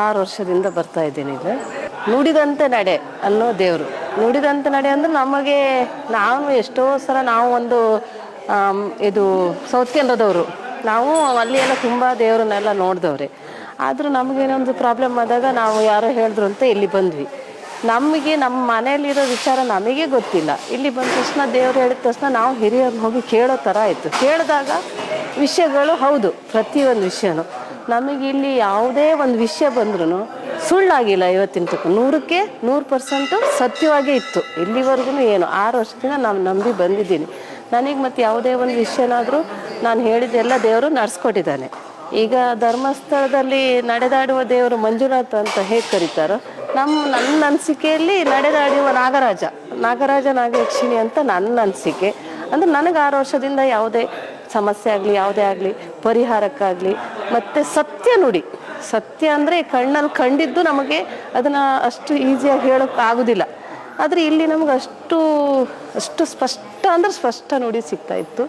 ಆರು ವರ್ಷದಿಂದ ಬರ್ತಾ ಇದ್ದೀನಿ ಈಗ. ನುಡಿದಂತೆ ನಡೆ ಅನ್ನೋ ದೇವರು. ನುಡಿದಂತೆ ನಡೆ ಅಂದ್ರೆ ನಮಗೆ ನಾವು ಎಷ್ಟೋ ಸಲ ನಾವು ಒಂದು ಇದು ಸೌತ್ ಕೇಂದ್ರದವರು. ನಾವು ಅಲ್ಲಿ ಎಲ್ಲ ತುಂಬ ದೇವರನ್ನೆಲ್ಲ ನೋಡಿದವ್ರೆ. ಆದರೂ ನಮಗೇನೊಂದು ಪ್ರಾಬ್ಲಮ್ ಆದಾಗ ನಾವು ಯಾರೋ ಹೇಳಿದ್ರು ಅಂತ ಇಲ್ಲಿ ಬಂದ್ವಿ. ನಮಗೆ ನಮ್ಮ ಮನೆಯಲ್ಲಿರೋ ವಿಚಾರ ನಮಗೆ ಗೊತ್ತಿಲ್ಲ. ಇಲ್ಲಿ ಬಂದ ತಕ್ಷಣ ದೇವ್ರು ಹೇಳಿದ ತಕ್ಷಣ ನಾವು ಹಿರಿಯರು ಹೋಗಿ ಕೇಳೋ ಥರ ಆಯಿತು. ಕೇಳಿದಾಗ ವಿಷಯಗಳು ಹೌದು, ಪ್ರತಿಯೊಂದು ವಿಷಯನೂ. ನಮಗೆ ಇಲ್ಲಿ ಯಾವುದೇ ಒಂದು ವಿಷಯ ಬಂದ್ರೂ ಸುಳ್ಳಾಗಿಲ್ಲ ಇವತ್ತಿನ ತಕ್ಕ ನೂರಕ್ಕೆ ನೂರು ಪರ್ಸೆಂಟು ಸತ್ಯವಾಗೇ ಇತ್ತು. ಇಲ್ಲಿವರೆಗೂ ಏನು, ಆರು ವರ್ಷದಿಂದ ನಾನು ನಂಬಿ ಬಂದಿದ್ದೀನಿ. ನನಗೆ ಮತ್ತು ಯಾವುದೇ ಒಂದು ವಿಷಯನಾದರೂ ನಾನು ಹೇಳಿದ್ದೆಲ್ಲ ದೇವರು ನಡೆಸ್ಕೊಟ್ಟಿದ್ದಾನೆ. ಈಗ ಧರ್ಮಸ್ಥಳದಲ್ಲಿ ನಡೆದಾಡುವ ದೇವರು ಮಂಜುನಾಥ ಅಂತ ಹೇಗೆ ಕರೀತಾರೋ, ನಮ್ಮ, ನನ್ನ ಅನಿಸಿಕೆಯಲ್ಲಿ ನಡೆದಾಡುವ ನಾಗರಾಜ. ನಾಗರಾಜ ನಾಗಯಕ್ಷಿಣಿ ಅಂತ ನನ್ನ ಅನಿಸಿಕೆ. ಅಂದರೆ ನನಗೆ ಆರು ವರ್ಷದಿಂದ ಯಾವುದೇ ಸಮಸ್ಯೆ ಆಗಲಿ, ಯಾವುದೇ ಆಗಲಿ, ಪರಿಹಾರಕ್ಕಾಗಲಿ, ಮತ್ತು ಸತ್ಯ ನುಡಿ. ಸತ್ಯ ಅಂದರೆ ಕಣ್ಣಲ್ಲಿ ಕಂಡಿದ್ದು ನಮಗೆ ಅದನ್ನು ಅಷ್ಟು ಈಸಿಯಾಗಿ ಹೇಳೋಕ್ಕೆ ಆಗೋದಿಲ್ಲ. ಆದರೆ ಇಲ್ಲಿ ನಮ್ಗೆ ಅಷ್ಟು ಅಷ್ಟು ಸ್ಪಷ್ಟ ಅಂದ್ರೆ ಸ್ಪಷ್ಟ ನುಡಿ ಸಿಗ್ತಾ ಇತ್ತು.